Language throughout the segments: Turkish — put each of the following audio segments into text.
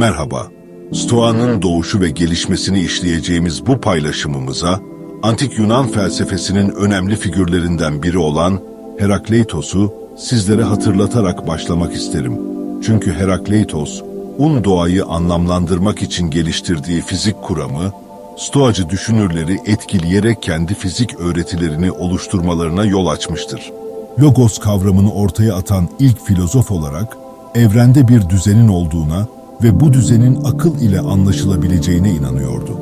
Merhaba. Stoa'nın doğuşu ve gelişmesini işleyeceğimiz bu paylaşımımıza, antik Yunan felsefesinin önemli figürlerinden biri olan Herakleitos'u sizlere hatırlatarak başlamak isterim. Çünkü Herakleitos, un doğayı anlamlandırmak için geliştirdiği fizik kuramı, Stoacı düşünürleri etkileyerek kendi fizik öğretilerini oluşturmalarına yol açmıştır. Logos kavramını ortaya atan ilk filozof olarak evrende bir düzenin olduğuna ve bu düzenin akıl ile anlaşılabileceğine inanıyordu.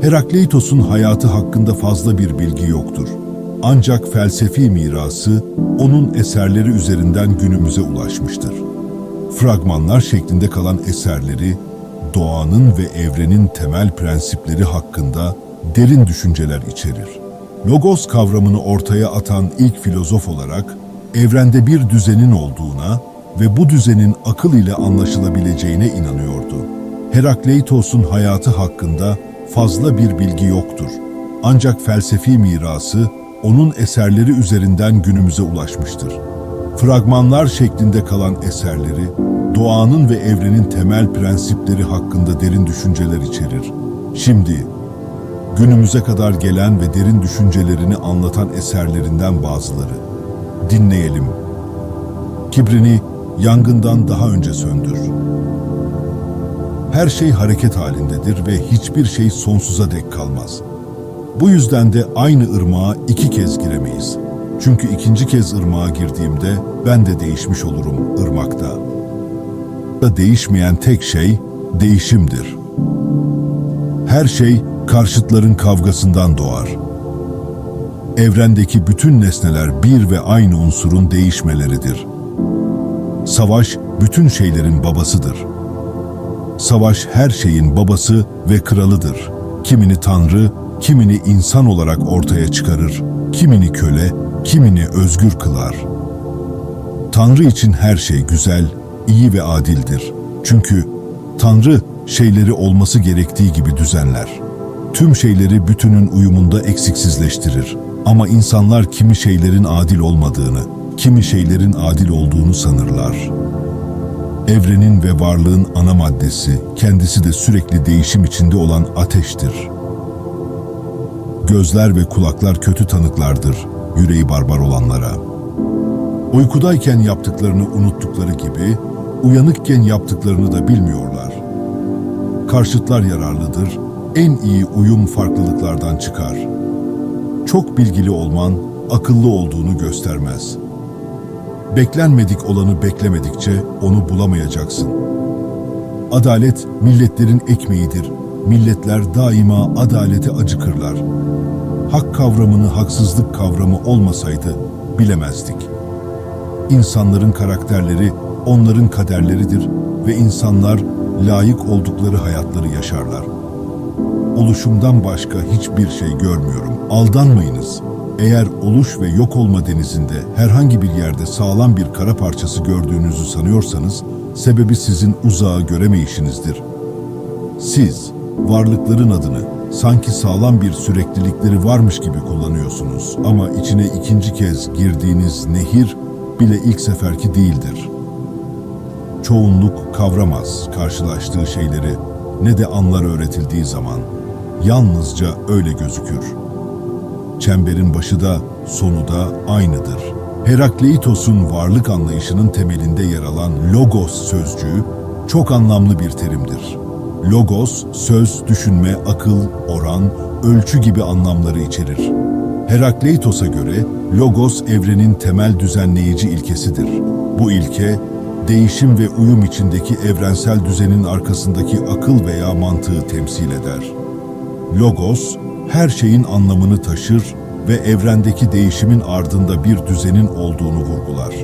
Herakleitos'un hayatı hakkında fazla bir bilgi yoktur. Ancak felsefi mirası onun eserleri üzerinden günümüze ulaşmıştır. Fragmanlar şeklinde kalan eserleri doğanın ve evrenin temel prensipleri hakkında derin düşünceler içerir. Logos kavramını ortaya atan ilk filozof olarak evrende bir düzenin olduğuna ve bu düzenin akıl ile anlaşılabileceğine inanıyordu. Herakleitos'un hayatı hakkında fazla bir bilgi yoktur. Ancak felsefi mirası onun eserleri üzerinden günümüze ulaşmıştır. Fragmanlar şeklinde kalan eserleri, doğanın ve evrenin temel prensipleri hakkında derin düşünceler içerir. Şimdi, günümüze kadar gelen ve derin düşüncelerini anlatan eserlerinden bazıları. Dinleyelim. Kibrini yangından daha önce söndür. Her şey hareket halindedir ve hiçbir şey sonsuza dek kalmaz. Bu yüzden de aynı ırmağa iki kez giremeyiz. Çünkü ikinci kez ırmağa girdiğimde ben de değişmiş olurum ırmakta. Da değişmeyen tek şey değişimdir. Her şey karşıtların kavgasından doğar. Evrendeki bütün nesneler bir ve aynı unsurun değişmeleridir. Savaş bütün şeylerin babasıdır. Savaş her şeyin babası ve kralıdır. Kimini tanrı, kimini insan olarak ortaya çıkarır, kimini köle, kimini özgür kılar. Tanrı için her şey güzel, iyi ve adildir. Çünkü Tanrı şeyleri olması gerektiği gibi düzenler. Tüm şeyleri bütünün uyumunda eksiksizleştirir. Ama insanlar kimi şeylerin adil olmadığını, kimi şeylerin adil olduğunu sanırlar. Evrenin ve varlığın ana maddesi, kendisi de sürekli değişim içinde olan ateştir. Gözler ve kulaklar kötü tanıklardır, yüreği barbar olanlara. Uykudayken yaptıklarını unuttukları gibi, uyanıkken yaptıklarını da bilmiyorlar. Karşıtlar yararlıdır, en iyi uyum farklılıklardan çıkar. Çok bilgili olman, akıllı olduğunu göstermez. Beklenmedik olanı beklemedikçe onu bulamayacaksın. Adalet milletlerin ekmeğidir. Milletler daima adalete acıkırlar. Hak kavramını haksızlık kavramı olmasaydı bilemezdik. İnsanların karakterleri onların kaderleridir ve insanlar layık oldukları hayatları yaşarlar. Oluşumdan başka hiçbir şey görmüyorum. Aldanmayınız. Eğer oluş ve yok olma denizinde herhangi bir yerde sağlam bir kara parçası gördüğünüzü sanıyorsanız, sebebi sizin uzağı göremeyişinizdir. Siz, varlıkların adını sanki sağlam bir süreklilikleri varmış gibi kullanıyorsunuz ama içine ikinci kez girdiğiniz nehir bile ilk seferki değildir. Çoğunluk kavramaz karşılaştığı şeyleri ne de anlar öğretildiği zaman. Yalnızca öyle gözükür. Çemberin başı da sonu da aynıdır. Herakleitos'un varlık anlayışının temelinde yer alan logos sözcüğü çok anlamlı bir terimdir. Logos, söz, düşünme, akıl, oran, ölçü gibi anlamları içerir. Herakleitos'a göre logos evrenin temel düzenleyici ilkesidir. Bu ilke, değişim ve uyum içindeki evrensel düzenin arkasındaki akıl veya mantığı temsil eder. Logos, her şeyin anlamını taşır ve evrendeki değişimin ardında bir düzenin olduğunu vurgular.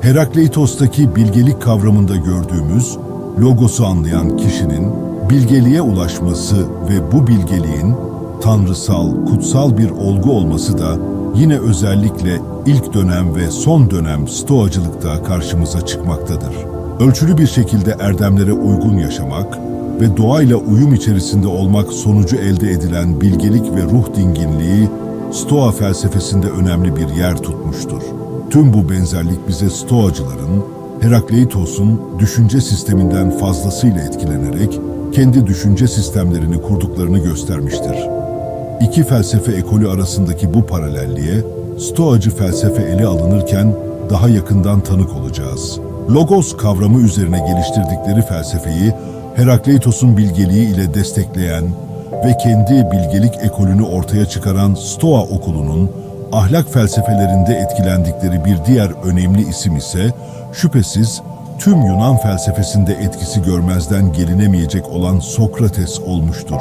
Herakleitos'taki bilgelik kavramında gördüğümüz, logosu anlayan kişinin bilgeliğe ulaşması ve bu bilgeliğin tanrısal, kutsal bir olgu olması da yine özellikle ilk dönem ve son dönem stoacılıkta karşımıza çıkmaktadır. Ölçülü bir şekilde erdemlere uygun yaşamak ve doğayla uyum içerisinde olmak sonucu elde edilen bilgelik ve ruh dinginliği Stoa felsefesinde önemli bir yer tutmuştur. Tüm bu benzerlik bize Stoacıların Herakleitos'un düşünce sisteminden fazlasıyla etkilenerek kendi düşünce sistemlerini kurduklarını göstermiştir. İki felsefe ekolü arasındaki bu paralelliğe Stoacı felsefe ele alınırken daha yakından tanık olacağız. Logos kavramı üzerine geliştirdikleri felsefeyi Herakleitos'un bilgeliği ile destekleyen ve kendi bilgelik ekolünü ortaya çıkaran Stoa okulunun ahlak felsefelerinde etkilendikleri bir diğer önemli isim ise şüphesiz tüm Yunan felsefesinde etkisi görmezden gelinemeyecek olan Sokrates olmuştur.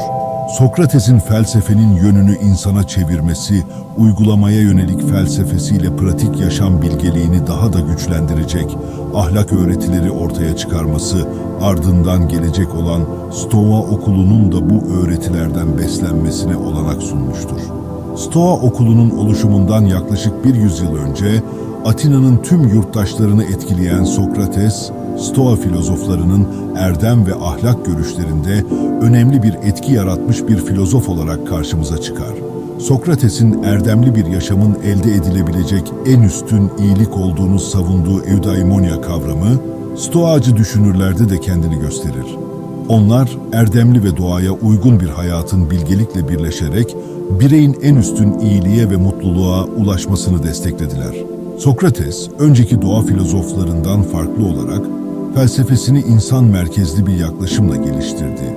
Sokrates'in felsefenin yönünü insana çevirmesi, uygulamaya yönelik felsefesiyle pratik yaşam bilgeliğini daha da güçlendirecek, ahlak öğretileri ortaya çıkarması, ardından gelecek olan Stoa okulunun da bu öğretilerden beslenmesine olanak sunmuştur. Stoa okulunun oluşumundan yaklaşık bir yüzyıl önce Atina'nın tüm yurttaşlarını etkileyen Sokrates, Stoa filozoflarının erdem ve ahlak görüşlerinde önemli bir etki yaratmış bir filozof olarak karşımıza çıkar. Sokrates'in erdemli bir yaşamın elde edilebilecek en üstün iyilik olduğunu savunduğu eudaimonia kavramı, Stoacı düşünürlerde de kendini gösterir. Onlar erdemli ve doğaya uygun bir hayatın bilgelikle birleşerek bireyin en üstün iyiliğe ve mutluluğa ulaşmasını desteklediler. Sokrates, önceki doğa filozoflarından farklı olarak felsefesini insan merkezli bir yaklaşımla geliştirdi.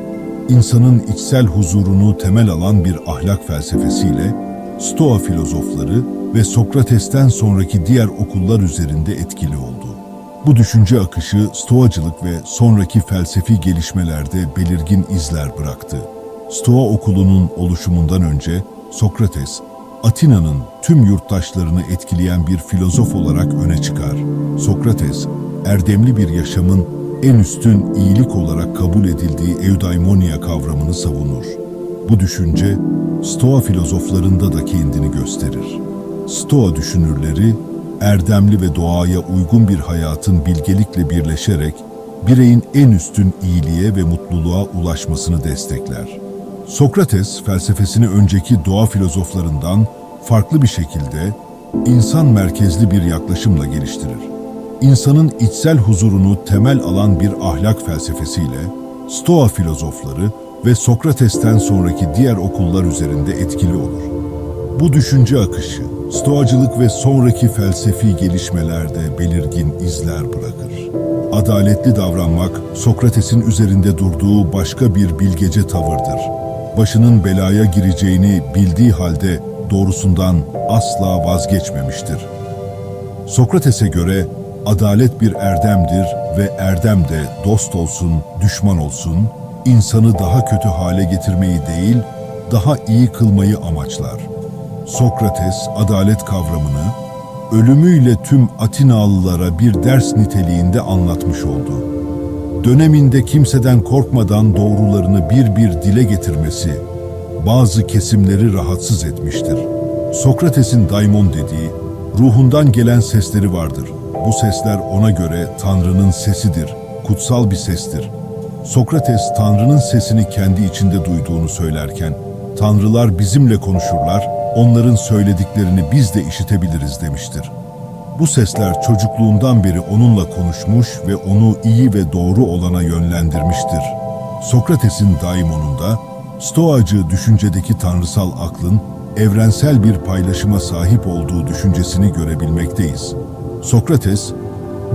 İnsanın içsel huzurunu temel alan bir ahlak felsefesiyle Stoa filozofları ve Sokrates'ten sonraki diğer okullar üzerinde etkili oldu. Bu düşünce akışı Stoacılık ve sonraki felsefi gelişmelerde belirgin izler bıraktı. Stoa okulunun oluşumundan önce Sokrates, Atina'nın tüm yurttaşlarını etkileyen bir filozof olarak öne çıkar. Sokrates, erdemli bir yaşamın en üstün iyilik olarak kabul edildiği eudaimonia kavramını savunur. Bu düşünce, Stoa filozoflarında da kendini gösterir. Stoa düşünürleri, erdemli ve doğaya uygun bir hayatın bilgelikle birleşerek bireyin en üstün iyiliğe ve mutluluğa ulaşmasını destekler. Sokrates felsefesini önceki doğa filozoflarından farklı bir şekilde insan merkezli bir yaklaşımla geliştirir. İnsanın içsel huzurunu temel alan bir ahlak felsefesiyle Stoa filozofları ve Sokrates'ten sonraki diğer okullar üzerinde etkili olur. Bu düşünce akışı, stoacılık ve sonraki felsefi gelişmelerde belirgin izler bırakır. Adaletli davranmak, Sokrates'in üzerinde durduğu başka bir bilgece tavırdır. Başının belaya gireceğini bildiği halde doğrusundan asla vazgeçmemiştir. Sokrates'e göre adalet bir erdemdir ve erdem de dost olsun, düşman olsun, insanı daha kötü hale getirmeyi değil, daha iyi kılmayı amaçlar. Sokrates adalet kavramını ölümüyle tüm Atinalılara bir ders niteliğinde anlatmış oldu. Döneminde kimseden korkmadan doğrularını bir bir dile getirmesi bazı kesimleri rahatsız etmiştir. Sokrates'in daimon dediği ruhundan gelen sesleri vardır. Bu sesler ona göre Tanrı'nın sesidir, kutsal bir sestir. Sokrates Tanrı'nın sesini kendi içinde duyduğunu söylerken, Tanrılar bizimle konuşurlar, onların söylediklerini biz de işitebiliriz demiştir. Bu sesler çocukluğundan beri onunla konuşmuş ve onu iyi ve doğru olana yönlendirmiştir. Sokrates'in daimonunda, Stoacı düşüncedeki tanrısal aklın evrensel bir paylaşıma sahip olduğu düşüncesini görebilmekteyiz. Sokrates,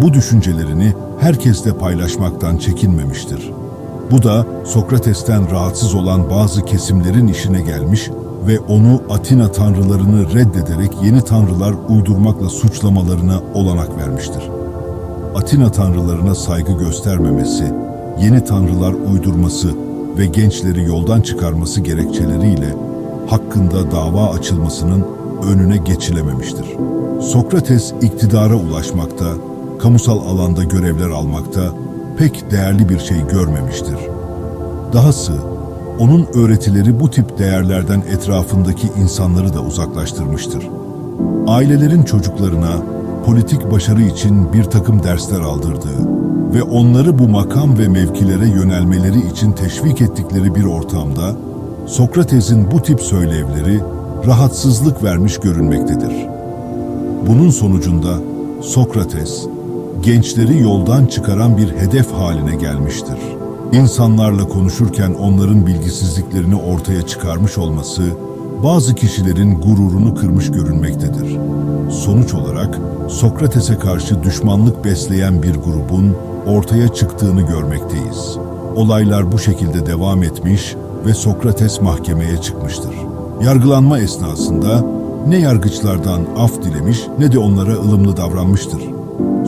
bu düşüncelerini herkesle paylaşmaktan çekinmemiştir. Bu da Sokrates'ten rahatsız olan bazı kesimlerin işine gelmiş ve onu Atina tanrılarını reddederek yeni tanrılar uydurmakla suçlamalarına olanak vermiştir. Atina tanrılarına saygı göstermemesi, yeni tanrılar uydurması ve gençleri yoldan çıkarması gerekçeleriyle hakkında dava açılmasının önüne geçilememiştir. Sokrates iktidara ulaşmakta, kamusal alanda görevler almakta pek değerli bir şey görmemiştir. Dahası onun öğretileri bu tip değerlerden etrafındaki insanları da uzaklaştırmıştır. Ailelerin çocuklarına politik başarı için bir takım dersler aldırdığı ve onları bu makam ve mevkilere yönelmeleri için teşvik ettikleri bir ortamda Sokrates'in bu tip söylevleri rahatsızlık vermiş görünmektedir. Bunun sonucunda Sokrates gençleri yoldan çıkaran bir hedef haline gelmiştir. İnsanlarla konuşurken onların bilgisizliklerini ortaya çıkarmış olması, bazı kişilerin gururunu kırmış görünmektedir. Sonuç olarak Sokrates'e karşı düşmanlık besleyen bir grubun ortaya çıktığını görmekteyiz. Olaylar bu şekilde devam etmiş ve Sokrates mahkemeye çıkmıştır. Yargılanma esnasında ne yargıçlardan af dilemiş ne de onlara ılımlı davranmıştır.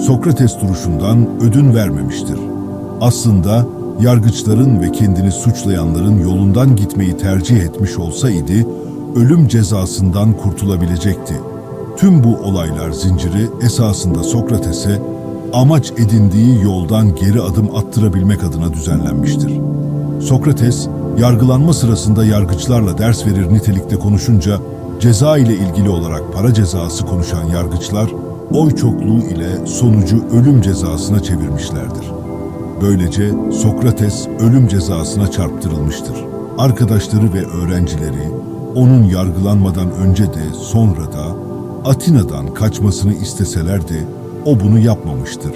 Sokrates duruşundan ödün vermemiştir. Aslında yargıçların ve kendini suçlayanların yolundan gitmeyi tercih etmiş olsaydı ölüm cezasından kurtulabilecekti. Tüm bu olaylar zinciri esasında Sokrates'e amaç edindiği yoldan geri adım attırabilmek adına düzenlenmiştir. Sokrates, yargılanma sırasında yargıçlarla ders verir nitelikte konuşunca, ceza ile ilgili olarak para cezası konuşan yargıçlar, oy çokluğu ile sonucu ölüm cezasına çevirmişlerdir. Böylece Sokrates ölüm cezasına çarptırılmıştır. Arkadaşları ve öğrencileri onun yargılanmadan önce de sonra da Atina'dan kaçmasını isteseler de o bunu yapmamıştır.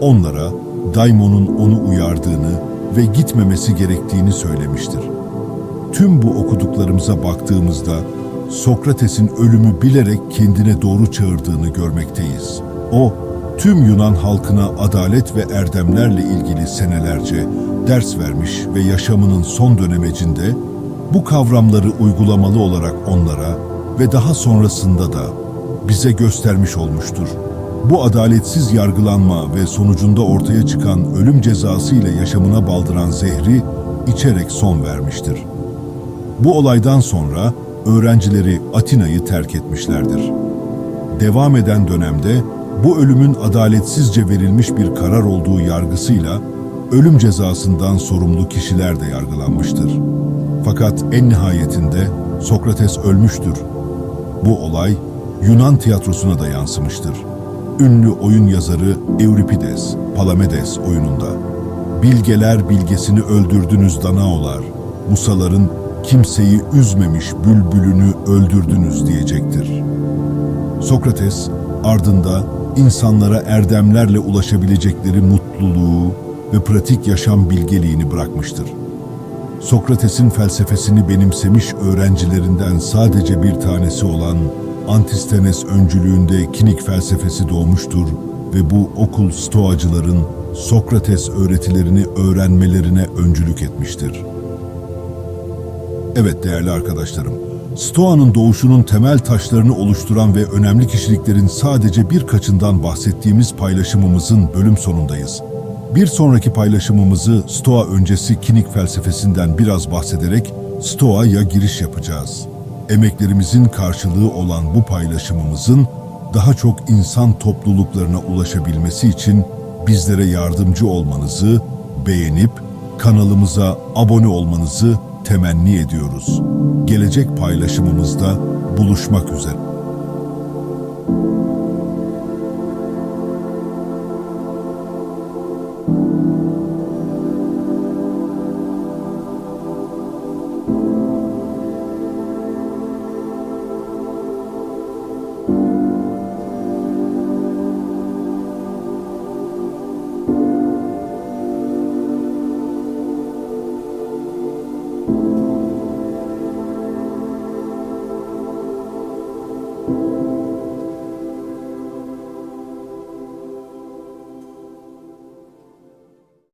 Onlara Daimon'un onu uyardığını ve gitmemesi gerektiğini söylemiştir. Tüm bu okuduklarımıza baktığımızda Sokrates'in ölümü bilerek kendine doğru çağırdığını görmekteyiz. O, tüm Yunan halkına adalet ve erdemlerle ilgili senelerce ders vermiş ve yaşamının son dönemecinde bu kavramları uygulamalı olarak onlara ve daha sonrasında da bize göstermiş olmuştur. Bu adaletsiz yargılanma ve sonucunda ortaya çıkan ölüm cezası ile yaşamına baldıran zehri içerek son vermiştir. Bu olaydan sonra öğrencileri Atina'yı terk etmişlerdir. Devam eden dönemde bu ölümün adaletsizce verilmiş bir karar olduğu yargısıyla ölüm cezasından sorumlu kişiler de yargılanmıştır. Fakat en nihayetinde Sokrates ölmüştür. Bu olay Yunan tiyatrosuna da yansımıştır. Ünlü oyun yazarı Euripides, Palamedes oyununda Bilgeler bilgesini öldürdünüz danaolar, musaların kimseyi üzmemiş bülbülünü öldürdünüz diyecektir. Sokrates ardında insanlara erdemlerle ulaşabilecekleri mutluluğu ve pratik yaşam bilgeliğini bırakmıştır. Sokrates'in felsefesini benimsemiş öğrencilerinden sadece bir tanesi olan Antistenes öncülüğünde kinik felsefesi doğmuştur ve bu okul stoacıların Sokrates öğretilerini öğrenmelerine öncülük etmiştir. Evet değerli arkadaşlarım, Stoa'nın doğuşunun temel taşlarını oluşturan ve önemli kişiliklerin sadece birkaçından bahsettiğimiz paylaşımımızın bölüm sonundayız. Bir sonraki paylaşımımızı Stoa öncesi kinik felsefesinden biraz bahsederek Stoa'ya giriş yapacağız. Emeklerimizin karşılığı olan bu paylaşımımızın daha çok insan topluluklarına ulaşabilmesi için bizlere yardımcı olmanızı, beğenip kanalımıza abone olmanızı temenni ediyoruz. Gelecek paylaşımımızda buluşmak üzere.